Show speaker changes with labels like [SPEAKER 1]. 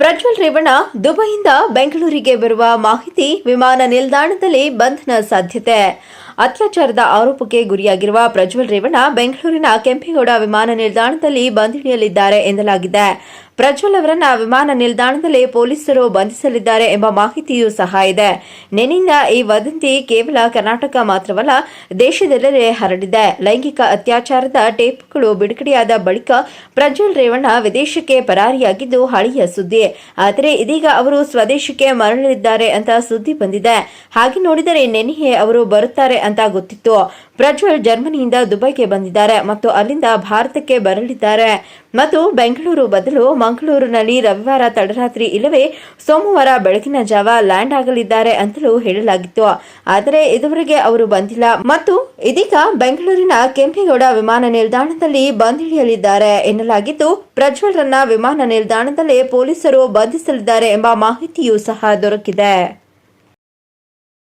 [SPEAKER 1] ಪ್ರಜ್ವಲ್ ರೇವಣ್ಣ ದುಬೈಯಿಂದ ಬೆಂಗಳೂರಿಗೆ ಬರುವ ಮಾಹಿತಿ ವಿಮಾನ ನಿಲ್ದಾಣದಲ್ಲಿ ಬಂಧನ ಸಾಧ್ಯತೆ. ಅತ್ಯಾಚಾರದ ಆರೋಪಕ್ಕೆ ಗುರಿಯಾಗಿರುವ ಪ್ರಜ್ವಲ್ ರೇವಣ್ಣ ಬೆಂಗಳೂರಿನ ಕೆಂಪೇಗೌಡ ವಿಮಾನ ನಿಲ್ದಾಣದಲ್ಲಿ ಬಂಧಿಣಿಯಲ್ಲಿದ್ದಾರೆ ಎನ್ನಲಾಗಿದೆ. ಪ್ರಜ್ವಲ್ ಅವರನ್ನ ವಿಮಾನ ನಿಲ್ದಾಣದಲ್ಲಿ ಪೊಲೀಸರು ಬಂಧಿಸಲಿದ್ದಾರೆ ಎಂಬ ಮಾಹಿತಿಯೂ ಸಹ ಇದೆ. ನಿನ್ನಿಂದ ಈ ವದಂತಿ ಕೇವಲ ಕರ್ನಾಟಕ ಮಾತ್ರವಲ್ಲ, ದೇಶದೆಲ್ಲೆಡೆ ಹರಡಿದೆ. ಲೈಂಗಿಕ ಅತ್ಯಾಚಾರದ ಟೇಪ್ಗಳು ಬಿಡುಗಡೆಯಾದ ಬಳಿಕ ಪ್ರಜ್ವಲ್ ರೇವಣ್ಣ ವಿದೇಶಕ್ಕೆ ಪರಾರಿಯಾಗಿದ್ದು ಹಳೆಯ ಸುದ್ದಿ. ಆದರೆ ಇದೀಗ ಅವರು ಸ್ವದೇಶಕ್ಕೆ ಮರಳಲಿದ್ದಾರೆ ಅಂತ ಸುದ್ದಿ ಬಂದಿದೆ. ಹಾಗೆ ನೋಡಿದರೆ ನೆನೆಯೇ ಅವರು ಬರುತ್ತಾರೆ ಅಂತ ಗೊತ್ತಿತ್ತು. ಪ್ರಜ್ವಲ್ ಜರ್ಮನಿಯಿಂದ ದುಬೈಗೆ ಬಂದಿದ್ದಾರೆ ಮತ್ತು ಅಲ್ಲಿಂದ ಭಾರತಕ್ಕೆ ಬರಲಿದ್ದಾರೆ. ಮತ್ತು ಬೆಂಗಳೂರು ಬದಲು ಮಂಗಳೂರಿನಲ್ಲಿ ರವಿವಾರ ತಡರಾತ್ರಿ ಇಲ್ಲವೇ ಸೋಮವಾರ ಬೆಳಗಿನ ಜಾವ ಲ್ಯಾಂಡ್ ಆಗಲಿದ್ದಾರೆ ಅಂತಲೂ ಹೇಳಲಾಗಿತ್ತು. ಆದರೆ ಇದುವರೆಗೆ ಅವರು ಬಂದಿಲ್ಲ. ಮತ್ತು ಇದೀಗ ಬೆಂಗಳೂರಿನ ಕೆಂಪೇಗೌಡ ವಿಮಾನ ನಿಲ್ದಾಣದಲ್ಲಿ ಬಂದಿಳಿಯಲಿದ್ದಾರೆ ಎನ್ನಲಾಗಿದ್ದು, ಪ್ರಜ್ವಲ್ರನ್ನ ವಿಮಾನ ನಿಲ್ದಾಣದಲ್ಲೇ ಪೊಲೀಸರು ಬಂಧಿಸಲಿದ್ದಾರೆ ಎಂಬ ಮಾಹಿತಿಯೂ ಸಹ ದೊರಕಿದೆ.